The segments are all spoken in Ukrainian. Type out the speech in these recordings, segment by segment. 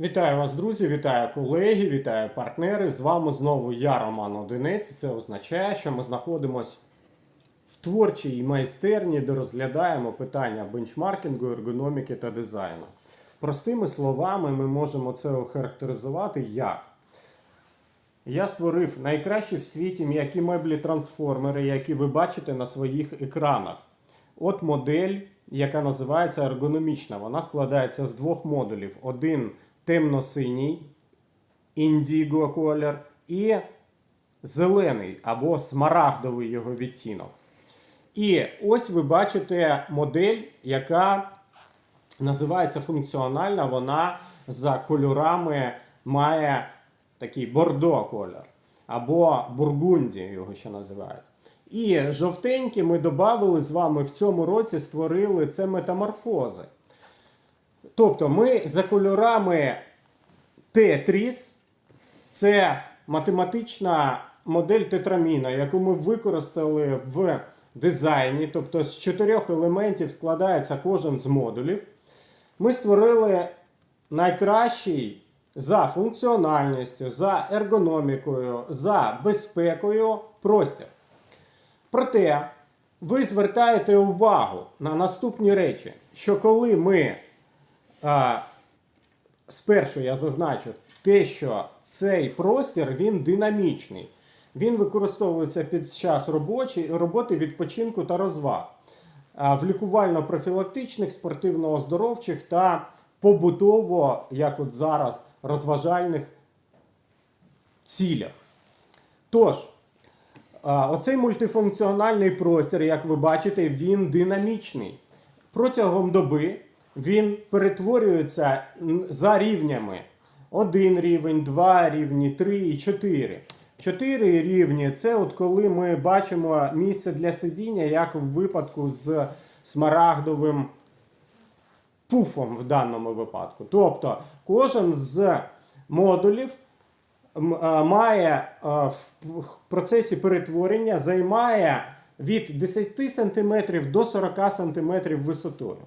Вітаю вас, друзі, вітаю колеги, вітаю партнери. З вами знову я, Роман Одинець. Це означає, що ми знаходимося в творчій майстерні, де розглядаємо питання бенчмаркінгу, ергономіки та дизайну. Простими словами, ми можемо це охарактеризувати як. Я створив найкращі в світі м'які меблі трансформери, які ви бачите на своїх екранах. От модель, яка називається ергономічна. Вона складається з двох модулів: один темно-синій, індіго колір, і зелений або смарагдовий його відтінок. І ось ви бачите модель, яка називається функціональна. Вона за кольорами має такий бордо колір, або бургунді його ще називають. І жовтенькі ми додали з вами в цьому році створили це метаморфози. Тобто ми за кольорами Тетріс, це математична модель тетраміна, яку ми використали в дизайні. Тобто з чотирьох елементів складається кожен з модулів. Ми створили найкращий за функціональністю, за ергономікою, за безпекою простір. Проте ви звертаєте увагу на наступні речі, що коли ми спершу я зазначу те, що цей простір він динамічний. Він використовується під час робочі, роботи, відпочинку та розваг, в лікувально-профілактичних, спортивно-оздоровчих та побутово, як от зараз, розважальних цілях. Тож, Оцей мультифункціональний простір, як ви бачите, він динамічний. Протягом доби він перетворюється за рівнями. Один рівень, два рівні, три і чотири. Чотири рівні це от коли ми бачимо місце для сидіння, як в випадку з смарагдовим пуфом в даному випадку. Тобто кожен з модулів має в процесі перетворення займає від 10 см до 40 см висотою.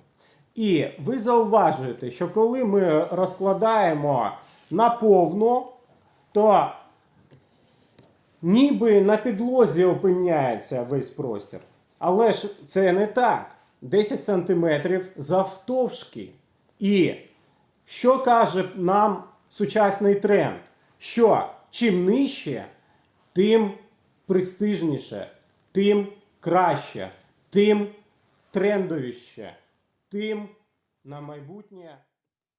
І ви зауважуєте, що коли ми розкладаємо наповну, то ніби на підлозі опиняється весь простір. Але ж це не так. 10 см завтовшки. І що каже нам сучасний тренд? Що чим нижче, тим престижніше, тим краще, тим трендовіше, тим на майбутнє